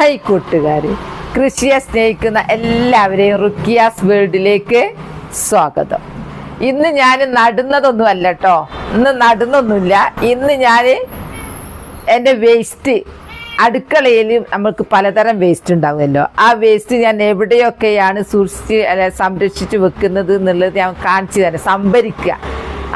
Hi കൂട്ടുകാർ കൃഷിയെ സ്നേഹിക്കുന്ന എല്ലാവരെയും റുക്കിയാസ് വേൾഡിലേക്ക് സ്വാഗതം. ഇന്ന് ഞാൻ നടുന്നതൊന്നും അല്ല കേട്ടോ ഇന്ന് നടുന്നൊന്നുമില്ല. ഇന്ന് ഞാൻ എന്റെ വേസ്റ്റ് അടുക്കളയിൽ നമുക്ക് പലതരം വേസ്റ്റ് ഉണ്ടാവുമല്ലോ. ആ വേസ്റ്റ് ഞാൻ എവിടെയൊക്കെയാണ് സൂക്ഷിച്ച് അല്ലെ സംരക്ഷിച്ച് വെക്കുന്നത് എന്നുള്ളത് ഞാൻ കാണിച്ചു തരാം. സംഭരിക്കുക.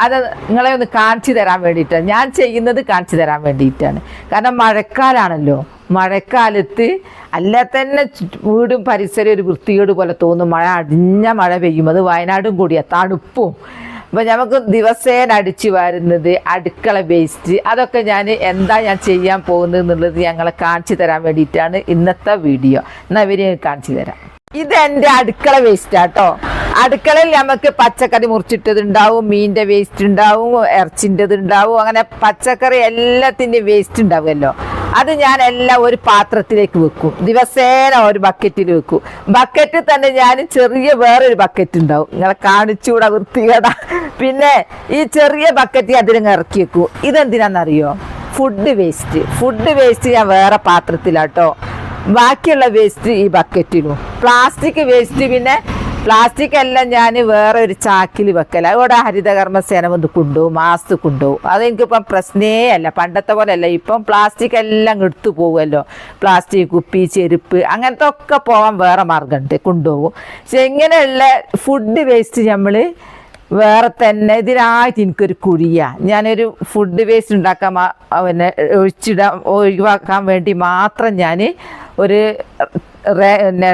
അത് നിങ്ങളെ ഒന്ന് കാണിച്ചു തരാൻ വേണ്ടിയിട്ടാണ് ഞാൻ ചെയ്യുന്നത് കാണിച്ചു തരാൻ വേണ്ടിയിട്ടാണ്. കാരണം മഴക്കാലാണല്ലോ. മഴക്കാലത്ത് അല്ല തന്നെ വീടും പരിസരം ഒരു വൃത്തികേട് പോലെ തോന്നും. മഴ അടിഞ്ഞ മഴ പെയ്യും. അത് വയനാടും കൂടിയാണ് തണുപ്പും. അപ്പം നമുക്ക് ദിവസേന അടിച്ചു വരുന്നത് അടുക്കള വേസ്റ്റ് അതൊക്കെ ഞാൻ എന്താ ഞാൻ ചെയ്യാൻ പോകുന്നത് എന്നുള്ളത് ഞങ്ങളെ കാണിച്ചു തരാൻ വേണ്ടിയിട്ടാണ് ഇന്നത്തെ വീഡിയോ എന്നാൽ ഇവരെ കാണിച്ചു തരാം. ഇത് എന്റെ അടുക്കള വേസ്റ്റ് ആട്ടോ അടുക്കളയിൽ നമുക്ക് പച്ചക്കറി മുറിച്ചിട്ടത് ഉണ്ടാവും മീനിന്റെ വേസ്റ്റ് ഉണ്ടാവും ഇറച്ചിന്റെത് ഉണ്ടാവും അങ്ങനെ പച്ചക്കറി എല്ലാത്തിന്റെയും വേസ്റ്റ് ഉണ്ടാവുമല്ലോ. അത് ഞാൻ എല്ലാം ഒരു പാത്രത്തിലേക്ക് വെക്കും. ദിവസേന ഒരു ബക്കറ്റിൽ വെക്കും. ബക്കറ്റിൽ തന്നെ ഞാൻ ചെറിയ വേറൊരു ബക്കറ്റ് ഉണ്ടാവും. നിങ്ങളെ കാണിച്ചുകൂടാ വൃത്തികേടാ. പിന്നെ ഈ ചെറിയ ബക്കറ്റ് അതിലങ്ങ് ഇറക്കി വെക്കും. ഇതെന്തിനാണെന്നറിയോ? ഫുഡ് വേസ്റ്റ് ഫുഡ് വേസ്റ്റ് ഞാൻ വേറെ പാത്രത്തിലാട്ടോ. ബാക്കിയുള്ള വേസ്റ്റ് ഈ ബക്കറ്റിലും പ്ലാസ്റ്റിക് വേസ്റ്റ് പിന്നെ പ്ലാസ്റ്റിക് എല്ലാം ഞാൻ വേറെ ഒരു ചാക്കിൽ വെക്കല. അവിടെ ഹരിതകർമ്മസേന വന്ന് കൊണ്ടുപോകും മാസ്ക് കൊണ്ടുപോകും അതെനിക്കിപ്പം പ്രശ്നേ അല്ല. പണ്ടത്തെ പോലെ അല്ല ഇപ്പം പ്ലാസ്റ്റിക് എല്ലാം എടുത്തു പോകുമല്ലോ പ്ലാസ്റ്റിക് കുപ്പി ചെരുപ്പ് അങ്ങനത്തെ ഒക്കെ പോകാൻ വേറെ മാർഗമുണ്ട് കൊണ്ടുപോകും. പക്ഷെ ഇങ്ങനെയുള്ള ഫുഡ് വേസ്റ്റ് നമ്മൾ വേറെ തന്നെ ഇതിനായിട്ട് എനിക്കൊരു കുഴിയ. ഞാനൊരു ഫുഡ് വേസ്റ്റ് ഉണ്ടാക്കാൻ പിന്നെ ഒഴിച്ചിടാൻ ഒഴിവാക്കാൻ വേണ്ടി മാത്രം ഞാൻ ഒരു പിന്നെ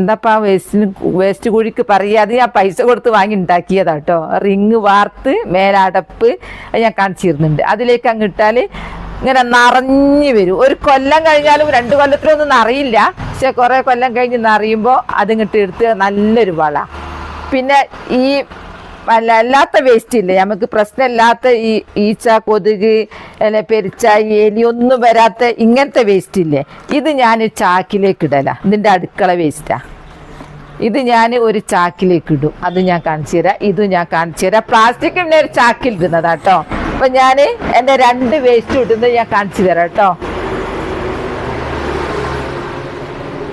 എന്താപ്പാ വേസ്റ്റിന് വേസ്റ്റ് കുഴിക്ക് പറയാതെ ആ പൈസ കൊടുത്ത് വാങ്ങി ഉണ്ടാക്കിയതാ കേട്ടോ റിങ് വാർത്ത് മേലടപ്പ് ഞാൻ കാണിച്ചിരുന്നുണ്ട്. അതിലേക്ക് അങ്ങ് ഇട്ടാൽ ഇങ്ങനെ നിറഞ്ഞു വരും. ഒരു കൊല്ലം കഴിഞ്ഞാലും രണ്ട് കൊല്ലത്തിലൊന്നും നിറയില്ല. പക്ഷെ കുറേ കൊല്ലം കഴിഞ്ഞ് നിറയുമ്പോൾ അതിങ്ങിട്ട് എടുത്ത് നല്ലൊരു വള. പിന്നെ ഈ അല്ല അല്ലാത്ത വേസ്റ്റ് ഇല്ല? നമുക്ക് പ്രശ്നമില്ലാത്ത ഈ ഈച്ച കൊതുക് അല്ലെ പെരിച്ചായി എലി ഒന്നും വരാത്ത ഇങ്ങനത്തെ വേസ്റ്റ് ഇല്ലേ? ഇത് ഞാൻ ചാക്കിലേക്ക് ഇടല. ഇതിന്റെ അടുക്കള വേസ്റ്റാ ഇത് ഞാൻ ഒരു ചാക്കിലേക്ക് ഇടും. അത് ഞാൻ കാണിച്ചു തരാം. ഇത് ഞാൻ കാണിച്ചു തരാം. പ്ലാസ്റ്റിക് ഞാൻ ഒരു ചാക്കിൽ ഇടുന്നതാ കേട്ടോ അപ്പൊ ഞാൻ എന്റെ രണ്ട് വേസ്റ്റ് ഇടുന്നത് ഞാൻ കാണിച്ചു തരാം കേട്ടോ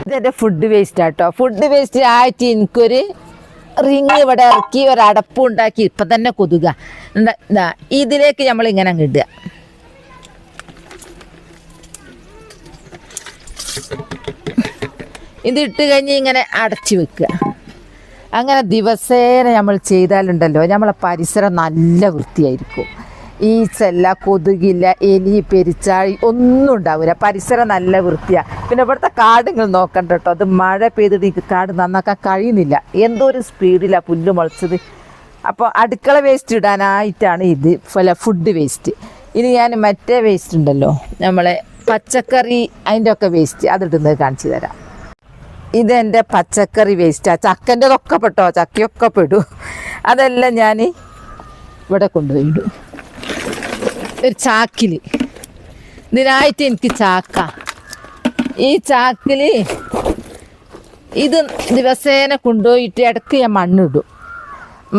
ഇതെന്റെ ഫുഡ് വേസ്റ്റ് ആട്ടോ ഫുഡ് വേസ്റ്റ് ആയിട്ട് എനിക്കൊരു റിങ് ഇവിടെ ഇറക്കി ഒരു അടപ്പ് ഉണ്ടാക്കി ഇപ്പൊ തന്നെ കൊതുക. ഇതിലേക്ക് നമ്മൾ ഇങ്ങനെ അങ്ങ് ഇടുക. ഇത് ഇട്ട് കഴിഞ്ഞ് ഇങ്ങനെ അടച്ചു വെക്കുക. അങ്ങനെ ദിവസേന നമ്മൾ ചെയ്താലുണ്ടല്ലോ നമ്മളെ പരിസരം നല്ല വൃത്തിയായിരിക്കും. ഈച്ചല്ല കൊതുകില്ല എലി പെരിച്ചാഴി ഒന്നും ഉണ്ടാവില്ല പരിസരം നല്ല വൃത്തിയാണ് പിന്നെ ഇവിടുത്തെ കാടുകൾ നോക്കണ്ട കേട്ടോ. അത് മഴ പെയ്തിട്ട് എനിക്ക് കാട് നന്നാക്കാൻ കഴിയുന്നില്ല. എന്തോ ഒരു സ്പീഡിലാണ് പുല്ല് മുളച്ചത്. അപ്പോൾ അടുക്കള വേസ്റ്റ് ഇടാനായിട്ടാണ് ഇത്. ഫല ഫുഡ് വേസ്റ്റ് ഇനി ഞാൻ മറ്റേ വേസ്റ്റ് ഉണ്ടല്ലോ. നമ്മളെ പച്ചക്കറി അതിന്റെ ഒക്കെ വേസ്റ്റ് അതിടുന്നത് കാണിച്ചു തരാം. ഇതെന്റെ പച്ചക്കറി വേസ്റ്റാണ് ചക്കന്റെതൊക്കെ പെട്ടോ? ചക്കയൊക്കെ പെടും. അതെല്ലാം ഞാൻ ഇവിടെ കൊണ്ടുപോയിടും. ഒരു ചാക്കിൽ ഇതിനായിട്ട് എനിക്ക് ചാക്ക. ഈ ചാക്കിൽ ഇത് ദിവസേന കൊണ്ടുപോയിട്ട് ഇടയ്ക്ക് ഞാൻ മണ്ണിടും.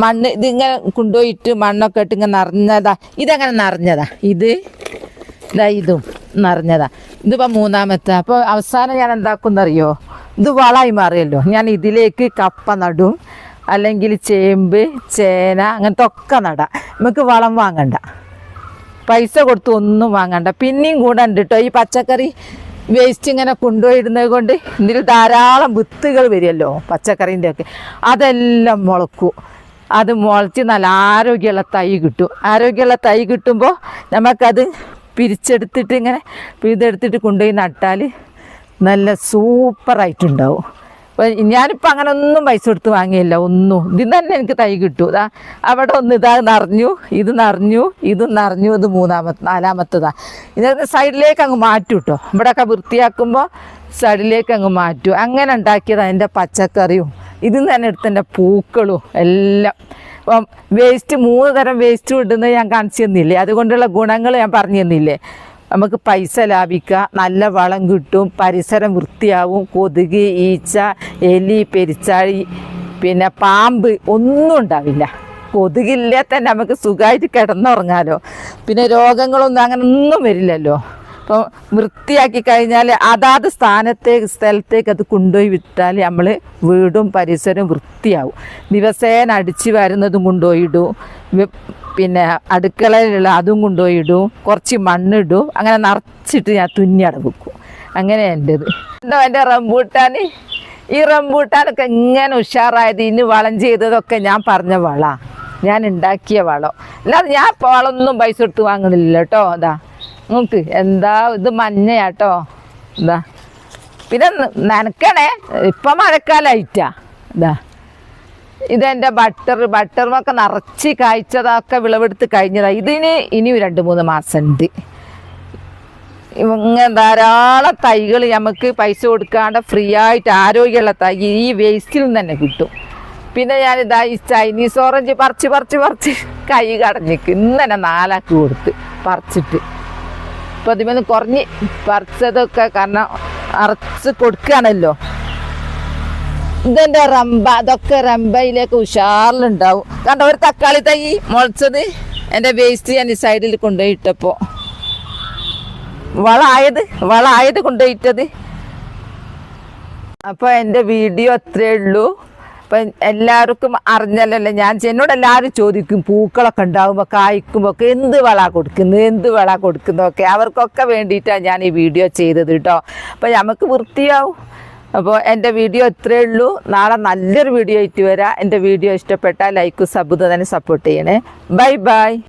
മണ്ണ് ഇതിങ്ങനെ കൊണ്ടുപോയിട്ട് മണ്ണൊക്കെ ഇട്ട് ഇങ്ങനെ നിറഞ്ഞതാ. ഇതങ്ങനെ നിറഞ്ഞതാ? ഇത് ഇതാ ഇതും നിറഞ്ഞതാ. ഇതിപ്പോൾ മൂന്നാമത്തെ. അപ്പോൾ അവസാനം ഞാൻ എന്താക്കുന്നറിയോ? ഇത് വളമായി മാറിയല്ലോ. ഞാൻ ഇതിലേക്ക് കപ്പ നടും അല്ലെങ്കിൽ ചേമ്പ് ചേന അങ്ങനത്തെ ഒക്കെ നടാം. നമുക്ക് വളം വാങ്ങണ്ട. പൈസ കൊടുത്ത് ഒന്നും വാങ്ങണ്ട. പിന്നെയും കൂടെ ഉണ്ട് കേട്ടോ ഈ പച്ചക്കറി വേസ്റ്റ് ഇങ്ങനെ കൊണ്ടുപോയിടുന്നത് കൊണ്ട് ഇതിൽ ധാരാളം വിത്തുകൾ വരുമല്ലോ പച്ചക്കറീന്റെ ഒക്കെ. അതെല്ലാം മുളക്കും. അത് മുളച്ച് നല്ല ആരോഗ്യമുള്ള തൈ കിട്ടും. ആരോഗ്യമുള്ള തൈ കിട്ടുമ്പോൾ നമുക്കത് പിരിച്ചെടുത്തിട്ട് ഇങ്ങനെ പിഴുതെടുത്തിട്ട് കൊണ്ടുപോയി നട്ടാൽ നല്ല സൂപ്പറായിട്ടുണ്ടാവും. ഞാനിപ്പോൾ അങ്ങനെ ഒന്നും പൈസ കൊടുത്ത് വാങ്ങിയില്ല ഒന്നും. ഇതിൽ തന്നെ എനിക്ക് തൈ കിട്ടും. ഇതാ അവിടെ ഒന്ന് ഇതാ നിറഞ്ഞു ഇത് നിറഞ്ഞു ഇത് നിറഞ്ഞു ഇത് മൂന്നാമത്തെ നാലാമത്തതാ. ഇത് സൈഡിലേക്ക് അങ്ങ് മാറ്റും കേട്ടോ ഇവിടെയൊക്കെ വൃത്തിയാക്കുമ്പോൾ സൈഡിലേക്ക് അങ്ങ് മാറ്റും. അങ്ങനെ ഉണ്ടാക്കിയത് അതിന്റെ പച്ചക്കറിയും. ഇതിൽ നിന്ന് തന്നെ എടുത്തതിന്റെ പൂക്കളും എല്ലാം. അപ്പം വേസ്റ്റ് മൂന്ന് തരം വേസ്റ്റ് കിട്ടുന്നത് ഞാൻ കാണിച്ചു തന്നില്ലേ? അതുകൊണ്ടുള്ള ഗുണങ്ങൾ ഞാൻ പറഞ്ഞു തന്നില്ലേ? നമുക്ക് പൈസ ലാഭിക്കുക നല്ല വളം കിട്ടും പരിസരം വൃത്തിയാവും കൊതുക് ഈച്ച എലി പെരിച്ചാഴി പിന്നെ പാമ്പ് ഒന്നും ഉണ്ടാവില്ല. കൊതുകില്ലേ തന്നെ നമുക്ക് സുഖമായിട്ട് കിടന്നുറങ്ങാലോ. പിന്നെ രോഗങ്ങളൊന്നും അങ്ങനെ ഒന്നും വരില്ലല്ലോ. അപ്പോൾ വൃത്തിയാക്കി കഴിഞ്ഞാൽ അതാത് സ്ഥാനത്തേക്ക് സ്ഥലത്തേക്ക് അത് കൊണ്ടുപോയി വിട്ടാൽ നമ്മൾ വീടും പരിസരവും വൃത്തിയാവും. ദിവസേന അടിച്ച് വരുന്നതും കൊണ്ടുപോയി ഇടും. പിന്നെ അടുക്കളയിലുള്ള അതും കൊണ്ടുപോയി ഇടും. കുറച്ച് മണ്ണിടും. അങ്ങനെ നിറച്ചിട്ട് ഞാൻ തുന്നിയട വെക്കും. അങ്ങനെ എന്റെത്. ഉണ്ടോ എന്റെ റംബൂട്ടാൻ ഈ റംബൂട്ടാനൊക്കെ ഇങ്ങനെ ഉഷാറായത് ഇനി വളം ചെയ്തതൊക്കെ ഞാൻ പറഞ്ഞ വള. ഞാൻ ഉണ്ടാക്കിയ വളം. അല്ലാതെ ഞാൻ വളമൊന്നും പൈസ എടുത്ത് വാങ്ങുന്നില്ല കേട്ടോ അതാ. നോക്ക്. എന്താ ഇത് മഞ്ഞയാട്ടോ. എന്താ പിന്നെ നനക്കണേ. ഇപ്പം മഴക്കാലമായിട്ടാ ഇതാ. ഇതെന്റെ ബട്ടർ ബട്ടറുമൊക്കെ നിറച്ച് കായ്ച്ചതൊക്കെ വിളവെടുത്ത് കഴിഞ്ഞതാ. ഇതിന് ഇനി രണ്ട് മൂന്ന് മാസം ഉണ്ട് ഇങ്ങനെ ധാരാളം തൈകൾ നമുക്ക് പൈസ കൊടുക്കാണ്ട് ഫ്രീ ആയിട്ട് ആരോഗ്യമുള്ള തൈ ഈ വേസ്റ്റിൽ നിന്ന് തന്നെ കിട്ടും. പിന്നെ ഞാനിതാ ഈ ചൈനീസ് ഓറഞ്ച് പറിച്ച് പറിച്ച് പറിച്ച് കൈ കടഞ്ഞിക്ക്. ഇന്ന് തന്നെ നാലാക്കി കൊടുത്ത് പറിച്ചിട്ട്. ഇപ്പം കുറഞ്ഞ് പറിച്ചതൊക്കെ കാരണം അറച്ച് കൊടുക്കുകയാണല്ലോ. ഇതെന്റെ റംബ? അതൊക്കെ റംബയിലേക്ക് ഉഷാറിലുണ്ടാവും. കണ്ടോ ഒരു തക്കാളി തൈ മുളച്ചത്. എന്റെ വേസ്റ്റ് ഞാൻ ഈ സൈഡിൽ കൊണ്ടുപോയി ഇട്ടപ്പോൾ വളായത് വളായത് കൊണ്ടുപോയിട്ടത്. അപ്പോൾ എന്റെ വീഡിയോ അത്രേ ഉള്ളൂ. അപ്പം എല്ലാവർക്കും അറിഞ്ഞല്ലോ ഞാൻ എന്നോട് എല്ലാവരും ചോദിക്കും പൂക്കളൊക്കെ ഉണ്ടാകുമ്പോൾ കായ്ക്കുമ്പോൾ ഒക്കെ എന്ത് വള കൊടുക്കുന്നത് എന്ത് വള കൊടുക്കുന്നതൊക്കെ അവർക്കൊക്കെ വേണ്ടിയിട്ടാണ് ഞാൻ ഈ വീഡിയോ ചെയ്തത് കേട്ടോ അപ്പം നമുക്ക് വൃത്തിയാവും. അപ്പോൾ എന്റെ വീഡിയോ ഇത്രയേ ഉള്ളൂ. നാളെ നല്ലൊരു വീഡിയോ ആയിട്ട് വരാം. എന്റെ വീഡിയോ ഇഷ്ടപ്പെട്ടാൽ ലൈക്ക് സബ് തന്നെ സപ്പോർട്ട് ചെയ്യണേ. Bye bye